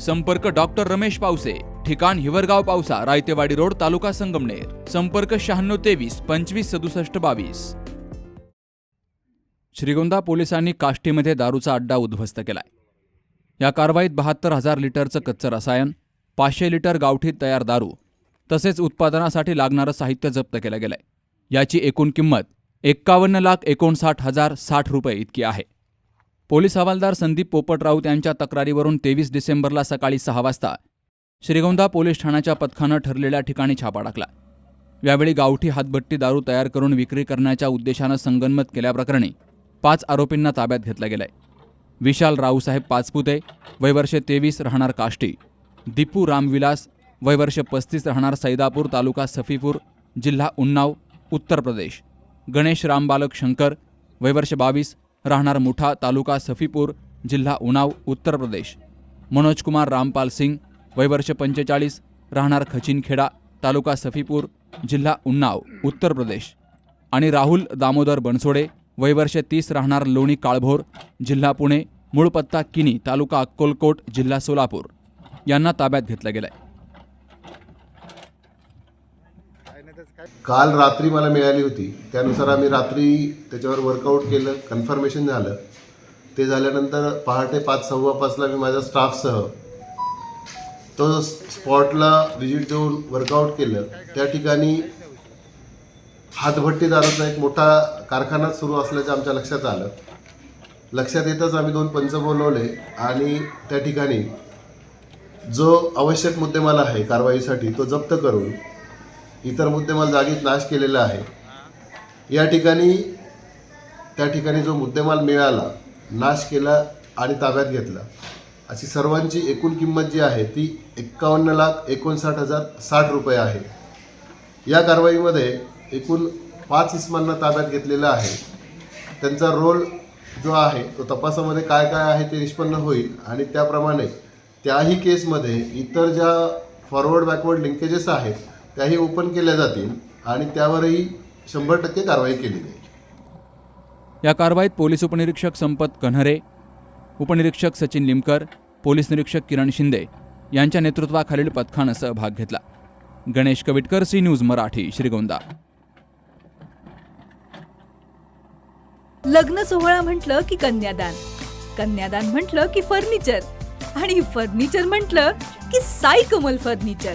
संपर्क डॉक्टर रमेश पावसे ठिकाण हिवरगाव पावसा रायतेवाडी रोड तालुका संगमनेर. संपर्क शहाण्णव तेवीस पंचवीस सदुसष्ट बावीस. श्रीगोंदा पोलिसांनी काष्टीमध्ये दारूचा अड्डा उद्ध्वस्त केलाय. या कारवाईत बहात्तर हजार लिटरचं कच्चं रसायन पाचशे लिटर गावठीत तयार दारू तसेच उत्पादनासाठी लागणारं साहित्य जप्त केलं गेलंय. याची एकूण किंमत एक्कावन्न लाख एकोणसाठ हजार साठ रुपये इतकी आहे. पोलीस हवालदार संदीप पोपट राऊत यांच्या तक्रारीवरून तेवीस डिसेंबरला सकाळी सहा वाजता श्रीगोंदा पोलीस ठाण्याच्या पथकानं ठरलेल्या ठिकाणी छापा टाकला. यावेळी गावठी हातभट्टी दारू तयार करून विक्री करण्याच्या उद्देशानं संगनमत केल्याप्रकरणी पाच आरोपींना ताब्यात घेतला गेलाय. विशाल रावसाहेब पाचपुते वयवर्षे तेवीस राहणार काष्टी दीपू रामविलास वयवर्ष पस्तीस राहणार सैदापूर तालुका सफीपूर जिल्हा उन्नाव उत्तर प्रदेश गणेश रामबालक शंकर वयवर्ष बावीस राहणार मुठा तालुका सफीपूर जिल्हा उनाव उत्तर प्रदेश. मनोजकुमार रामपाल सिंग वयवर्ष पंचेचाळीस राहणार खचिनखेडा तालुका सफीपूर जिल्हा उन्नाव उत्तर प्रदेश. आणि राहुल दामोदर बनसोडे वयवर्ष तीस राहणार लोणी काळभोर जिल्हा पुणे मूळ पत्ता किनी तालुका अक्कोलकोट जिल्हा सोलापूर. यांना ताब्यात घेतलं गेलंय. काल रात्री मला मिळाली होती. त्यानुसार आम्ही रात्री त्याच्यावर वर्कआउट केलं कन्फर्मेशन झालं. ते झाल्यानंतर पहाटे पाच सव्वा पाचला मी माझ्या स्टाफसह तो स्पॉटला व्हिजिट देऊन वर्कआउट केलं. त्या ठिकाणी हातभट्टी दारूचा एक मोठा कारखाना सुरू असल्याचं आमच्या लक्षात आलं. लक्षात येतच आम्ही दोन पंच बोलवले आणि त्या ठिकाणी जो आवश्यक मुद्देमाल आहे कारवाईसाठी तो जप्त करून इतर मुद्देमाल जागीच नाश केलेला आहे. या ठिकाणी त्या ठिकाणी जो मुद्देमाल मिळाला नाश केला आणि ताब्यात घेतला अशी सर्वांची एकूण किंमत जी आहे ती एक्कावन्न लाख एकोणसाठ हजार साठ रुपये आहे. या कारवाईमध्ये एकूण पाच इस्मांना ताब्यात घेतलेलं आहे. त्यांचा रोल जो आहे तो तपासामध्ये काय काय आहे ते निष्पन्न होईल आणि त्याप्रमाणे त्याही केसमध्ये इतर ज्या फॉरवर्ड बॅकवर्ड लिंकेजेस आहेत त्याही ओपन केल्या जातील आणि त्यावरही शंभर टक्के कारवाई केली जाईल. या कारवाईत पोलीस उपनिरीक्षक संपत कन्हरे उपनिरीक्षक सचिन लिमकर पोलीस निरीक्षक किरण शिंदे यांच्या नेतृत्वाखालील पथकानं सहभाग घेतला. Ganesh Kavitkar C news Marathi Shrigonda. लग्न सोहळा म्हटलं की कन्यादान कन्यादान म्हटलं की फर्निचर आणि फर्निचर म्हटलं की साई कमल फर्निचर.